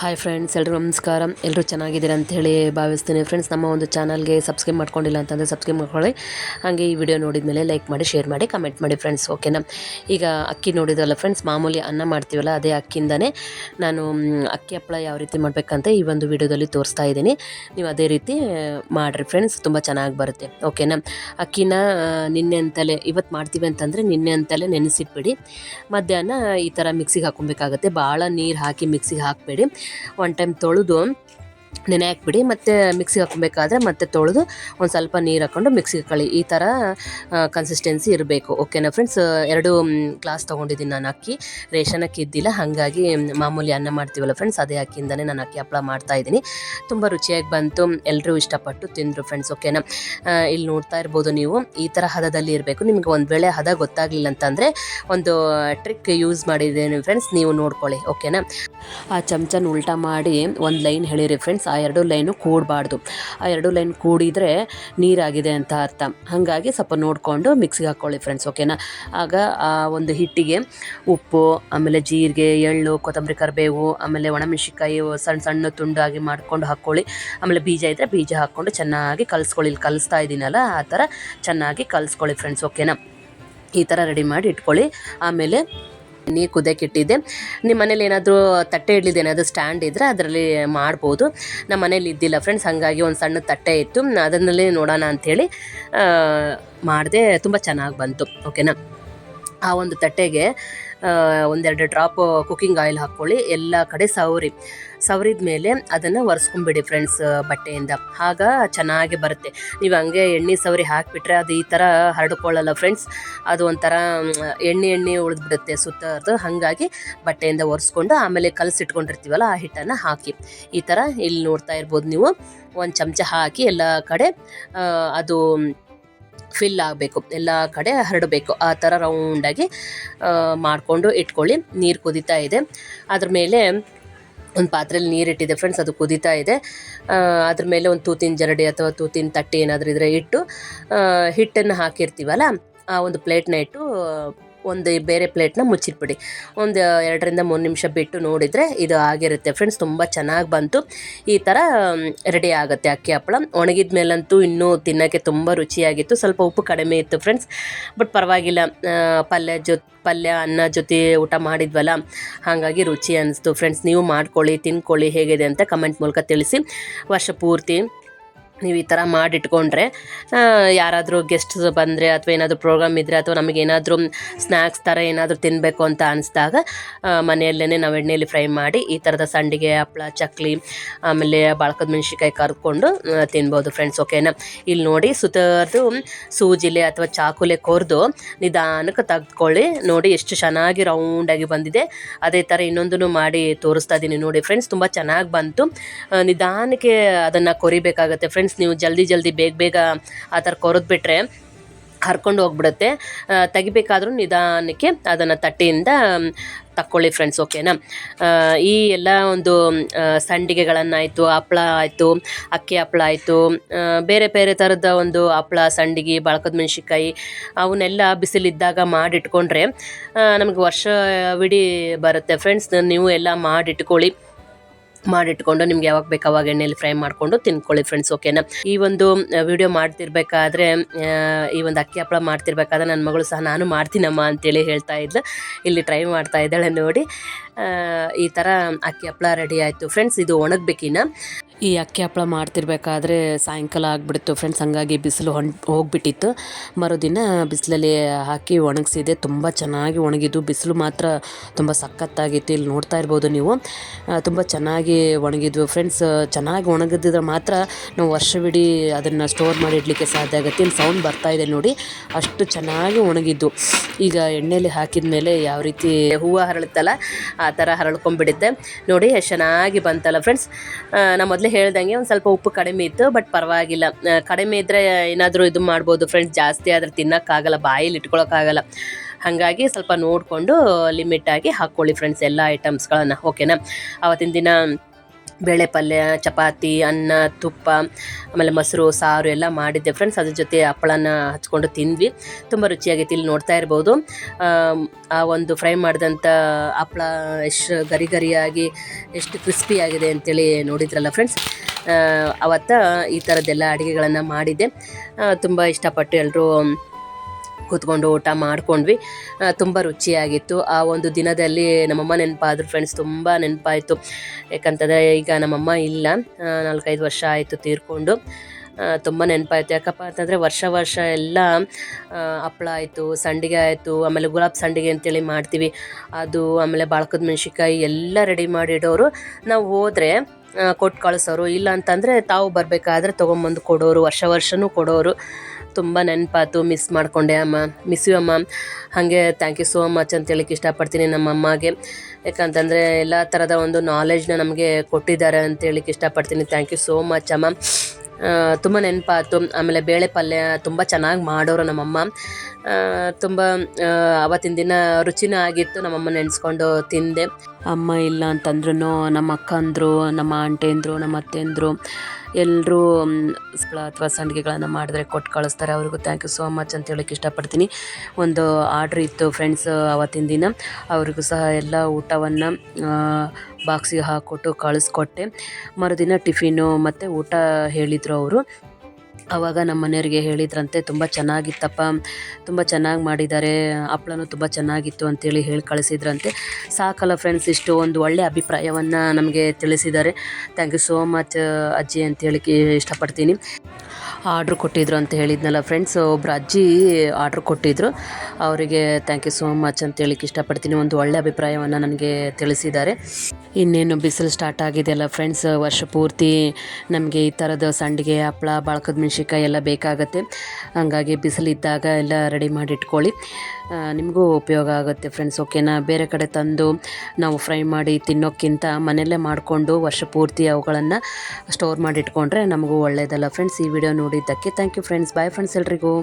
Hi friends ಎಲ್ಲರೂ ನಮಸ್ಕಾರ. ಎಲ್ಲರೂ ಚೆನ್ನಾಗಿದ್ದೀರಾ ಹೇಳಿ ಭಾವಿಸ್ತೀನಿ. ಫ್ರೆಂಡ್ಸ್ ನಮ್ಮ ಒಂದು ಚಾನಲ್ಗೆ ಸಬ್ಸ್ಕ್ರೈಬ್ ಮಾಡ್ಕೊಂಡಿಲ್ಲ ಅಂತಂದರೆ ಸಬ್ಸ್ಕ್ರೈಬ್ ಮಾಡ್ಕೊಳ್ಳಿ. ಹಾಗೆ ಈ ವಿಡಿಯೋ ನೋಡಿದ ಮೇಲೆ ಲೈಕ್ ಮಾಡಿ ಶೇರ್ ಮಾಡಿ ಕಮೆಂಟ್ ಮಾಡಿ ಫ್ರೆಂಡ್ಸ್ ಓಕೆನಾ ಈಗ ಅಕ್ಕಿ ನೋಡಿದ್ರಲ್ಲ ಫ್ರೆಂಡ್ಸ್ ಮಾಮೂಲಿ ಅನ್ನ ಮಾಡ್ತೀವಲ್ಲ, ಅದೇ ಅಕ್ಕಿಯಿಂದನೇ ನಾನು ಅಕ್ಕಿ ಹಪ್ಪಳ ಯಾವ ರೀತಿ ಮಾಡಬೇಕಂತ ಈ ಒಂದು ವಿಡಿಯೋದಲ್ಲಿ ತೋರಿಸ್ತಾ ಇದ್ದೀನಿ. ನೀವು ಅದೇ ರೀತಿ ಮಾಡಿರಿ ಫ್ರೆಂಡ್ಸ್ ತುಂಬ ಚೆನ್ನಾಗಿ ಬರುತ್ತೆ ಓಕೆನಾ ಅಕ್ಕಿನ ನಿನ್ನೆ ಅಂತಲೇ ಇವತ್ತು ಮಾಡ್ತೀವಿ ಅಂತಂದರೆ ನಿನ್ನೆ ಅಂತಲೇ ನೆನೆಸಿಟ್ಬಿಡಿ. ಮಧ್ಯಾಹ್ನ ಈ ಥರ ಮಿಕ್ಸಿಗೆ ಹಾಕೊಬೇಕಾಗತ್ತೆ ಭಾಳ ನೀರು ಹಾಕಿ ಮಿಕ್ಸಿಗೆ ಹಾಕಬೇಡಿ. ಒನ್ ಟೈಮ್ ತೊಳೆದು ನೆನೆ ಹಾಕ್ಬಿಡಿ, ಮತ್ತು ಮಿಕ್ಸಿಗೆ ಹಾಕೊಬೇಕಾದ್ರೆ ಮತ್ತೆ ತೊಳೆದು ಒಂದು ಸ್ವಲ್ಪ ನೀರು ಹಾಕ್ಕೊಂಡು ಮಿಕ್ಸಿಗೆ ಕಳಿ. ಈ ಥರ ಕನ್ಸಿಸ್ಟೆನ್ಸಿ ಇರಬೇಕು. ಓಕೆನಾ ಫ್ರೆಂಡ್ಸ್ ಎರಡು ಗ್ಲಾಸ್ ತೊಗೊಂಡಿದ್ದೀನಿ ನಾನು ಅಕ್ಕಿ. ರೇಷನ್ ಅಕ್ಕಿ ಇದ್ದಿಲ್ಲ, ಹಾಗಾಗಿ ಮಾಮೂಲಿ ಅನ್ನ ಮಾಡ್ತೀವಲ್ಲ ಫ್ರೆಂಡ್ಸ್ ಅದೇ ಅಕ್ಕಿಯಿಂದನೇ ನಾನು ಅಕ್ಕಿ ಹಪ್ಪಳ ಮಾಡ್ತಾ ಇದ್ದೀನಿ. ತುಂಬ ರುಚಿಯಾಗಿ ಬಂತು. ಎಲ್ಲರೂ ಇಷ್ಟಪಟ್ಟು ತಿಂದರು ಫ್ರೆಂಡ್ಸ್ ಓಕೆನಾ ಇಲ್ಲಿ ನೋಡ್ತಾ ಇರ್ಬೋದು ನೀವು. ಈ ಥರ ಹದದಲ್ಲಿ ಇರಬೇಕು. ನಿಮಗೆ ಒಂದು ವೇಳೆ ಹದ ಗೊತ್ತಾಗಲಿಲ್ಲ ಅಂತಂದರೆ ಒಂದು ಟ್ರಿಕ್ ಯೂಸ್ ಮಾಡಿದ್ದೀನಿ ಫ್ರೆಂಡ್ಸ್ ನೀವು ನೋಡ್ಕೊಳ್ಳಿ ಓಕೆನಾ ಆ, ಚಮಚನ ಉಲ್ಟಾ ಮಾಡಿ ಒಂದು ಲೈನ್ ಹೇಳಿರಿ ಫ್ರೆಂಡ್ಸ್ ಆ ಎರಡು ಲೈನು ಕೂಡಬಾರ್ದು. ಆ ಎರಡು ಲೈನ್ ಕೂಡಿದರೆ ನೀರಾಗಿದೆ ಅಂತ ಅರ್ಥ. ಹಾಗಾಗಿ ಸ್ವಲ್ಪ ನೋಡಿಕೊಂಡು ಮಿಕ್ಸಿಗೆ ಹಾಕ್ಕೊಳ್ಳಿ ಫ್ರೆಂಡ್ಸ್ ಓಕೆನಾ ಆಗ ಆ ಒಂದು ಹಿಟ್ಟಿಗೆ ಉಪ್ಪು, ಆಮೇಲೆ ಜೀರಿಗೆ, ಎಳ್ಳು, ಕೊತ್ತಂಬರಿ ಕರಿಬೇವು, ಆಮೇಲೆ ಒಣಮೆಣಸಿಕಾಯಿ ಸಣ್ಣ ಸಣ್ಣ ತುಂಡಾಗಿ ಮಾಡ್ಕೊಂಡು ಹಾಕ್ಕೊಳ್ಳಿ ಆಮೇಲೆ ಬೀಜ ಇದ್ದರೆ ಬೀಜ ಹಾಕ್ಕೊಂಡು ಚೆನ್ನಾಗಿ ಕಲಿಸ್ಕೊಳ್ಳಿ. ಇಲ್ಲಿ ಕಲಿಸ್ತಾ ಇದ್ದೀನಲ್ಲ, ಆ ಥರ ಚೆನ್ನಾಗಿ ಕಲಿಸ್ಕೊಳ್ಳಿ ಫ್ರೆಂಡ್ಸ್ ಓಕೆನಾ ಈ ಥರ ರೆಡಿ ಮಾಡಿ ಇಟ್ಕೊಳ್ಳಿ. ಆಮೇಲೆ ನೀರು ಕುದಕ್ಕೆ ಇಟ್ಟಿದ್ದೆ ನಿಮ್ಮ ಮನೇಲಿ ಏನಾದರೂ ತಟ್ಟೆ ಇಡ್ಲಿದ್ದು ಏನಾದರೂ ಸ್ಟ್ಯಾಂಡ್ ಇದ್ದರೆ ಅದರಲ್ಲಿ ಮಾಡ್ಬೋದು. ನಮ್ಮ ಮನೇಲಿ ಇದ್ದಿಲ್ಲ ಫ್ರೆಂಡ್ಸ್ ಹಾಗಾಗಿ ಒಂದು ಸಣ್ಣ ತಟ್ಟೆ ಇತ್ತು. ಅದನ್ನಲ್ಲಿ ನೋಡೋಣ ಅಂಥೇಳಿ ಮಾಡಿದೆ. ತುಂಬ ಚೆನ್ನಾಗಿ ಬಂತು. ಓಕೆನಾ ಆ ಒಂದು ತಟ್ಟೆಗೆ ಒಂದೆರಡು ಡ್ರಾಪ್ ಕುಕ್ಕಿಂಗ್ ಆಯಿಲ್ ಹಾಕ್ಕೊಳ್ಳಿ, ಎಲ್ಲ ಕಡೆ ಸವರಿ. ಸವರಿದ ಮೇಲೆ ಅದನ್ನು ಒರೆಸ್ಕೊಂಬಿಡಿ ಫ್ರೆಂಡ್ಸ್ ಬಟ್ಟೆಯಿಂದ. ಆಗ ಚೆನ್ನಾಗಿ ಬರುತ್ತೆ. ನೀವು ಹಂಗೆ ಎಣ್ಣೆ ಸವರಿ ಹಾಕಿಬಿಟ್ರೆ ಅದು ಈ ಥರ ಹರಡ್ಕೊಳ್ಳಲ್ಲ ಫ್ರೆಂಡ್ಸ್ ಅದು ಒಂಥರ ಎಣ್ಣೆ ಎಣ್ಣೆ ಉಳಿದ್ಬಿಡುತ್ತೆ ಸುತ್ತದು ಹಾಗಾಗಿ ಬಟ್ಟೆಯಿಂದ ಒರೆಸ್ಕೊಂಡು ಆಮೇಲೆ ಕಲಸಿಟ್ಕೊಂಡಿರ್ತೀವಲ್ಲ ಆ ಹಿಟ್ಟನ್ನು ಹಾಕಿ. ಈ ಥರ ಇಲ್ಲಿ ನೋಡ್ತಾ ಇರ್ಬೋದು ನೀವು. ಒಂದು ಚಮಚ ಹಾಕಿ ಎಲ್ಲ ಕಡೆ ಅದು ಫಿಲ್ ಆಗಬೇಕು. ಎಲ್ಲ ಕಡೆ ಹರಡಬೇಕು. ಆ ಥರ ರೌಂಡಾಗಿ ಮಾಡಿಕೊಂಡು ಇಟ್ಕೊಳ್ಳಿ. ನೀರು ಕುದೀತಾ ಇದೆ. ಅದ್ರ ಮೇಲೆ ಒಂದು ಪಾತ್ರೆಯಲ್ಲಿ ನೀರಿಟ್ಟಿದೆ ಫ್ರೆಂಡ್ಸ್ ಅದು ಕುದೀತಾ ಇದೆ. ಅದ್ರ ಮೇಲೆ ಒಂದು ತೂತಿನ ಜರಡಿ ಅಥವಾ ತೂತಿನ ತಟ್ಟೆ ಏನಾದರೂ ಇದ್ದರೆ ಇಟ್ಟು ಹಿಟ್ಟನ್ನು ಹಾಕಿರ್ತೀವಲ್ಲ, ಆ ಒಂದು ಪ್ಲೇಟ್ನ ಇಟ್ಟು ಒಂದು ಬೇರೆ ಪ್ಲೇಟ್ನ ಮುಚ್ಚಿಟ್ಬಿಡಿ. ಒಂದು ಎರಡರಿಂದ ಮೂರು ನಿಮಿಷ ಬಿಟ್ಟು ನೋಡಿದರೆ ಇದು ಆಗಿರುತ್ತೆ. ಫ್ರೆಂಡ್ಸ್ ತುಂಬ ಚೆನ್ನಾಗಿ ಬಂತು. ಈ ಥರ ರೆಡಿ ಆಗುತ್ತೆ ಅಕ್ಕಿ ಹಪ್ಪಳ. ಒಣಗಿದ ಮೇಲಂತೂ ಇನ್ನೂ ತಿನ್ನೋಕ್ಕೆ ತುಂಬ ರುಚಿಯಾಗಿತ್ತು. ಸ್ವಲ್ಪ ಉಪ್ಪು ಕಡಿಮೆ ಇತ್ತು ಫ್ರೆಂಡ್ಸ್ ಬಟ್ ಪರವಾಗಿಲ್ಲ. ಪಲ್ಯ ಜೊತೆ ಪಲ್ಯ, ಅನ್ನ ಜೊತೆ ಊಟ ಮಾಡಿದ್ವಲ್ಲ? ಹಾಗಾಗಿ ರುಚಿ ಅನ್ನಿಸ್ತು ಫ್ರೆಂಡ್ಸ್ ನೀವು ಮಾಡ್ಕೊಳ್ಳಿ, ತಿನ್ಕೊಳ್ಳಿ ಹೇಗಿದೆ ಅಂತ ಕಮೆಂಟ್ ಮೂಲಕ ತಿಳಿಸಿ. ವರ್ಷ ಪೂರ್ತಿ. ನೀವು ಈ ಥರ ಮಾಡಿಟ್ಕೊಂಡ್ರೆ ಯಾರಾದರೂ ಗೆಸ್ಟ್ಸ್ ಬಂದರೆ ಅಥವಾ ಏನಾದರೂ ಪ್ರೋಗ್ರಾಮ್ ಇದ್ದರೆ ಅಥವಾ ನಮಗೇನಾದರೂ ಸ್ನ್ಯಾಕ್ಸ್ ಥರ ಏನಾದರೂ ತಿನ್ನಬೇಕು ಅಂತ ಅನಿಸ್ದಾಗ ಮನೆಯಲ್ಲೇ ನಾವು ಎಣ್ಣೆಯಲ್ಲಿ ಫ್ರೈ ಮಾಡಿ ಈ ಥರದ ಸಂಡಿಗೆ ಹಪ್ಪಳ ಚಕ್ಲಿ, ಆಮೇಲೆ ಬಾಳ್ಕದ ಮೆಣಸಿನ್ಕಾಯಿ ಕರ್ಕೊಂಡು ತಿನ್ಬೋದು ಫ್ರೆಂಡ್ಸ್ ಓಕೆನಾ ಇಲ್ಲಿ ನೋಡಿ ಸುತ್ತರ್ದು ಸೂಜಿಲೆ ಅಥವಾ ಚಾಕುಲೆ ಕೊರೆದು ನಿಧಾನಕ್ಕೆ ತೆಗೆದುಕೊಳ್ಳಿ. ನೋಡಿ ಎಷ್ಟು ಚೆನ್ನಾಗಿ ರೌಂಡಾಗಿ ಬಂದಿದೆ. ಅದೇ ಥರ ಇನ್ನೊಂದನ್ನು ಮಾಡಿ ತೋರಿಸ್ತಾ ಇದ್ದೀನಿ ನೋಡಿ ಫ್ರೆಂಡ್ಸ್ ತುಂಬ ಚೆನ್ನಾಗಿ ಬಂತು. ನಿಧಾನಕ್ಕೆ ಅದನ್ನು ಕೊರಿಬೇಕಾಗತ್ತೆ ಫ್ರೆಂಡ್ಸ್ ನೀವು ಜಲ್ದಿ ಜಲ್ದಿ ಬೇಗ ಬೇಗ ಆ ಥರ ಕೊರೆದ್ಬಿಟ್ರೆ ಹರ್ಕೊಂಡು ಹೋಗ್ಬಿಡುತ್ತೆ. ತೆಗಿಬೇಕಾದ್ರೂ ನಿಧಾನಕ್ಕೆ ಅದನ್ನು ತಟ್ಟೆಯಿಂದ ತಕ್ಕೊಳ್ಳಿ ಫ್ರೆಂಡ್ಸ್ ಓಕೆನಾ ಈ ಎಲ್ಲ ಒಂದು ಸಂಡಿಗೆಗಳನ್ನಾಯಿತು, ಹಪ್ಳ ಆಯಿತು, ಅಕ್ಕಿ ಹಪ್ಳ ಆಯಿತು ಬೇರೆ ಬೇರೆ ಥರದ ಒಂದು ಹಪ್ಳ, ಸಂಡಿಗೆ, ಬಳಕದ ಮೆಣಸಿನ್ಕಾಯಿ, ಅವನ್ನೆಲ್ಲ ಬಿಸಿಲಿದ್ದಾಗ ಮಾಡಿಟ್ಕೊಂಡ್ರೆ ನಮಗೆ ವರ್ಷವಿಡೀ ಬರುತ್ತೆ. ಫ್ರೆಂಡ್ಸ್ ನೀವು ಎಲ್ಲ ಮಾಡಿಟ್ಕೊಳ್ಳಿ. ಮಾಡಿಟ್ಕೊಂಡು ನಿಮ್ಗೆ ಯಾವಾಗ ಬೇಕು ಅವಾಗ ಎಣ್ಣೆಯಲ್ಲಿ ಫ್ರೈ ಮಾಡಿಕೊಂಡು ತಿನ್ಕೊಳ್ಳಿ ಫ್ರೆಂಡ್ಸ್ ಓಕೆನಾ ಈ ಒಂದು ವಿಡಿಯೋ ಮಾಡ್ತಿರ್ಬೇಕಾದ್ರೆ ಈ ಒಂದು ಅಕ್ಕಿ ಹಪ್ಪಳ ಮಾಡ್ತಿರ್ಬೇಕಾದ್ರೆ ನನ್ನ ಮಗಳು ಸಹ ನಾನು ಮಾಡ್ತೀನಮ್ಮ ಅಂತೇಳಿ ಹೇಳ್ತಾ ಇದ್ಲು. ಇಲ್ಲಿ ಟ್ರೈ ಮಾಡ್ತಾ ಇದ್ದಾಳೆ ನೋಡಿ. ಈ ಥರ ಅಕ್ಕಿ ಹಪ್ಪಳ ರೆಡಿ ಆಯಿತು. ಫ್ರೆಂಡ್ಸ್ ಇದು ಒಣಗಬೇಕಿನ್ನ ಈ ಅಕ್ಕಿ ಹಪ್ಪಳ ಮಾಡ್ತಿರ್ಬೇಕಾದ್ರೆ ಸಾಯಂಕಾಲ ಆಗಿಬಿಡ್ತು ಫ್ರೆಂಡ್ಸ್ ಹಂಗಾಗಿ ಬಿಸಿಲು ಹೊಣ್ ಹೋಗ್ಬಿಟ್ಟಿತ್ತು. ಮರುದಿನ ಬಿಸಿಲಲ್ಲಿ ಹಾಕಿ ಒಣಗಿಸಿದೆ. ತುಂಬ ಚೆನ್ನಾಗಿ ಒಣಗಿದ್ದು. ಬಿಸಿಲು ಮಾತ್ರ ತುಂಬ ಸಖತ್ತಾಗಿತ್ತು. ಇಲ್ಲಿ ನೋಡ್ತಾ ಇರ್ಬೋದು ನೀವು. ತುಂಬ ಚೆನ್ನಾಗಿ ಒಣಗಿದ್ವು. ಫ್ರೆಂಡ್ಸ್ ಚೆನ್ನಾಗಿ ಒಣಗಿದ್ರೆ ಮಾತ್ರ ನಾವು ವರ್ಷವಿಡೀ ಅದನ್ನು ಸ್ಟೋರ್ ಮಾಡಿ ಇಡಲಿಕ್ಕೆ ಸಾಧ್ಯ ಆಗುತ್ತೆ. ಇಲ್ಲಿ ಸೌಂಡ್ ಬರ್ತಾ ಇದೆ ನೋಡಿ. ಅಷ್ಟು ಚೆನ್ನಾಗಿ ಒಣಗಿದ್ದು. ಈಗ ಎಣ್ಣೆಯಲ್ಲಿ ಹಾಕಿದ ಮೇಲೆ ಯಾವ ರೀತಿ ಹೂವು ಹರಳುತ್ತಲ್ಲ, ಆ ಥರ ಹರಳ್ಕೊಂಡ್ಬಿಡುತ್ತೆ. ನೋಡಿ, ಚೆನ್ನಾಗಿ ಬಂತಲ್ಲ ಫ್ರೆಂಡ್ಸ್ ನಾ ಮೊದಲೇ ಹೇಳ್ದಂಗೆ ಒಂದು ಸ್ವಲ್ಪ ಉಪ್ಪು ಕಡಿಮೆ ಇತ್ತು ಬಟ್ ಪರವಾಗಿಲ್ಲ. ಕಡಿಮೆ ಇದ್ದರೆ ಏನಾದರೂ ಇದು ಮಾಡ್ಬೋದು ಫ್ರೆಂಡ್ಸ್ ಜಾಸ್ತಿ ಆದರೆ ತಿನ್ನೋಕ್ಕಾಗಲ್ಲ, ಬಾಯಲ್ಲಿ ಇಟ್ಕೊಳಕ್ಕಾಗಲ್ಲ. ಹಾಗಾಗಿ ಸ್ವಲ್ಪ ನೋಡಿಕೊಂಡು ಲಿಮಿಟಾಗಿ ಹಾಕ್ಕೊಳ್ಳಿ ಫ್ರೆಂಡ್ಸ್ ಎಲ್ಲ ಐಟಮ್ಸ್ಗಳನ್ನು ಓಕೆನಾ ಅವತ್ತಿನ ದಿನ ಬೇಳೆ ಪಲ್ಯ, ಚಪಾತಿ, ಅನ್ನ, ತುಪ್ಪ, ಆಮೇಲೆ ಮೊಸರು, ಸಾರು ಎಲ್ಲ ಮಾಡಿದ್ದೆ ಫ್ರೆಂಡ್ಸ್ ಅದ್ರ ಜೊತೆ ಹಪ್ಪಳನ ಹಚ್ಕೊಂಡು ತಿಂದ್ವಿ. ತುಂಬ ರುಚಿಯಾಗಿತ್ತು. ಇಲ್ಲಿ ನೋಡ್ತಾ ಇರ್ಬೋದು. ಆ ಒಂದು ಫ್ರೈ ಮಾಡಿದಂಥ ಹಪ್ಪಳ ಎಷ್ಟು ಗರಿ ಗರಿಯಾಗಿ ಎಷ್ಟು ಕ್ರಿಸ್ಪಿ ಆಗಿದೆ ಅಂತೇಳಿ ನೋಡಿದ್ರಲ್ಲ ಫ್ರೆಂಡ್ಸ್ ಅವತ್ತ ಈ ಥರದ್ದೆಲ್ಲ ಅಡುಗೆಗಳನ್ನು ಮಾಡಿದ್ದೆ. ತುಂಬ ಇಷ್ಟಪಟ್ಟು ಎಲ್ಲರೂ ಕೂತ್ಕೊಂಡು ಊಟ ಮಾಡ್ಕೊಂಡ್ವಿ. ತುಂಬ ರುಚಿಯಾಗಿತ್ತು. ಆ ಒಂದು ದಿನದಲ್ಲಿ ನಮ್ಮಮ್ಮ ನೆನಪಾದ್ರು ಫ್ರೆಂಡ್ಸ್ ತುಂಬ ನೆನಪಾಯಿತು. ಯಾಕಂತಂದರೆ ಈಗ ನಮ್ಮಮ್ಮ ಇಲ್ಲ. ನಾಲ್ಕೈದು ವರ್ಷ ಆಯಿತು ತೀರ್ಕೊಂಡು. ತುಂಬ ನೆನಪಾಯಿತು. ಯಾಕಪ್ಪ ಅಂತಂದರೆ ವರ್ಷ ವರ್ಷ ಎಲ್ಲ ಹಪ್ಪಳ ಆಯಿತು, ಸಂಡಿಗೆ ಆಯಿತು, ಆಮೇಲೆ ಗುಲಾಬ್ ಸಂಡಿಗೆ ಅಂತೇಳಿ ಮಾಡ್ತೀವಿ. ಅದು ಆಮೇಲೆ ಬಾಳ್ಕದ ಮೆಣಸಿನ್ಕಾಯಿ ಎಲ್ಲ ರೆಡಿ ಮಾಡಿಡೋರು. ನಾವು ಹೋದರೆ ಕೊಟ್ಟು ಕಳಿಸೋರು, ಇಲ್ಲ ಅಂತಂದರೆ ತಾವು ಬರಬೇಕಾದ್ರೆ ತೊಗೊಂಬಂದು ಕೊಡೋರು, ವರ್ಷ ವರ್ಷವೂ ಕೊಡೋರು. ತುಂಬ ನೆನಪಾತು ಮಿಸ್ ಮಾಡಿಕೊಂಡೆ ಅಮ್ಮ ಮಿಸ್ ಯು ಅಮ್ಮ. ಹಾಗೆ ಥ್ಯಾಂಕ್ ಯು ಸೋ ಮಚ್ ಅಂತ ಹೇಳಕ್ಕೆ ಇಷ್ಟಪಡ್ತೀನಿ ನಮ್ಮ ಅಮ್ಮಗೆ. ಯಾಕಂತಂದರೆ ಎಲ್ಲ ಥರದ ಒಂದು ನಾಲೆಜ್ನ ನಮಗೆ ಕೊಟ್ಟಿದ್ದಾರೆ ಅಂತ ಹೇಳಿಕ್ಕೆ ಇಷ್ಟಪಡ್ತೀನಿ. ಥ್ಯಾಂಕ್ ಯು ಸೋ ಮಚ್ ಅಮ್ಮ. ತುಂಬ ನೆನಪಾಯ್ತು ಆಮೇಲೆ ಬೇಳೆ ಪಲ್ಯ ತುಂಬ ಚೆನ್ನಾಗಿ ಮಾಡೋರು ನಮ್ಮಮ್ಮ. ತುಂಬ ಅವತ್ತಿನ ದಿನ ರುಚಿನೂ ಆಗಿತ್ತು ನಮ್ಮಮ್ಮ ನೆನೆಸ್ಕೊಂಡು ತಿಂದೆ. ಅಮ್ಮ ಇಲ್ಲ ಅಂತಂದ್ರೂ ನಮ್ಮ ಅಕ್ಕಂದರು, ನಮ್ಮ ಆಂಟಿಯಂದರು ನಮ್ಮ ಅತ್ತೆಂದರು ಎಲ್ಲರೂ ಅಥವಾ ಸಂಡಿಗೆಗಳನ್ನು ಮಾಡಿದ್ರೆ ಕೊಟ್ಟು ಕಳಿಸ್ತಾರೆ. ಅವ್ರಿಗೂ ಥ್ಯಾಂಕ್ ಯು ಸೋ ಮಚ್ ಅಂತ ಹೇಳಕ್ಕೆ ಇಷ್ಟಪಡ್ತೀನಿ. ಒಂದು ಆರ್ಡ್ರ್ ಇತ್ತು ಫ್ರೆಂಡ್ಸ್ ಅವತ್ತಿನ ದಿನ. ಅವ್ರಿಗೂ ಸಹ ಎಲ್ಲ ಊಟವನ್ನು ಬಾಕ್ಸಿಗೆ ಹಾಕ್ಕೊಟ್ಟು ಕಳಿಸ್ಕೊಟ್ಟೆ. ಮರುದಿನ ಟಿಫಿನು ಮತ್ತು ಊಟ ಹೇಳಿದರು ಅವರು. ಆವಾಗ ನಮ್ಮ ಮನೆಯವ್ರಿಗೆ ಹೇಳಿದ್ರಂತೆ, ತುಂಬ ಚೆನ್ನಾಗಿತ್ತಪ್ಪ, ತುಂಬ ಚೆನ್ನಾಗಿ ಮಾಡಿದ್ದಾರೆ ಹಪ್ಳನೂ ತುಂಬ ಚೆನ್ನಾಗಿತ್ತು ಅಂತೇಳಿ ಹೇಳಿ ಕಳಿಸಿದ್ರಂತೆ. ಸಾಕಲ್ಲ ಫ್ರೆಂಡ್ಸ್ ಇಷ್ಟು ಒಂದು ಒಳ್ಳೆಯ ಅಭಿಪ್ರಾಯವನ್ನು ನಮಗೆ ತಿಳಿಸಿದ್ದಾರೆ ಥ್ಯಾಂಕ್ ಯು ಸೋ ಮಚ್ ಅಜ್ಜಿ ಅಂತ ಹೇಳಿಕ್ಕೆ ಇಷ್ಟಪಡ್ತೀನಿ. ಆರ್ಡ್ರ್ ಕೊಟ್ಟಿದ್ರು ಅಂತ ಹೇಳಿದ್ನಲ್ಲ ಫ್ರೆಂಡ್ಸ್ ಒಬ್ರು ಅಜ್ಜಿ ಆರ್ಡ್ರ್ ಕೊಟ್ಟಿದ್ರು. ಅವರಿಗೆ ಥ್ಯಾಂಕ್ ಯು ಸೋ ಮಚ್ ಅಂತ ಹೇಳಿಕ್ಕೆ ಇಷ್ಟಪಡ್ತೀನಿ. ಒಂದು ಒಳ್ಳೆ ಅಭಿಪ್ರಾಯವನ್ನು ನನಗೆ ತಿಳಿಸಿದ್ದಾರೆ ಇನ್ನೇನು ಬಿಸಿಲು ಸ್ಟಾರ್ಟ್ ಆಗಿದೆಯಲ್ಲ ಫ್ರೆಂಡ್ಸ್ ವರ್ಷ ಪೂರ್ತಿ ನಮಗೆ ಈ ಥರದ ಸಂಡಿಗೆ, ಹಪ್ಳ, ಬಾಳ್ಕದ ಮೆಣಸಿನ್ಕಾಯಿ ಎಲ್ಲ ಬೇಕಾಗುತ್ತೆ. ಹಂಗಾಗಿ ಬಿಸಿಲಿದ್ದಾಗ ಎಲ್ಲ ರೆಡಿ ಮಾಡಿ ಇಟ್ಕೊಳ್ಳಿ ನಿಮಗೂ ಉಪಯೋಗ ಆಗುತ್ತೆ ಫ್ರೆಂಡ್ಸ್ ಓಕೆನಾ ಬೇರೆ ಕಡೆ ತಂದು ನಾವು ಫ್ರೈ ಮಾಡಿ ತಿನ್ನೋಕ್ಕಿಂತ ಮನೆಯಲ್ಲೇ ಮಾಡಿಕೊಂಡು ವರ್ಷ ಪೂರ್ತಿ ಅವುಗಳನ್ನು ಸ್ಟೋರ್ ಮಾಡಿ ಇಟ್ಕೊಂಡ್ರೆ ನಮಗೂ ಒಳ್ಳೆಯದಲ್ಲ ಫ್ರೆಂಡ್ಸ್ ಈ ವಿಡಿಯೋ ನೋಡಿದ್ದಕ್ಕೆ thank you friends bye friends ಎಲ್ರಿಗೂ.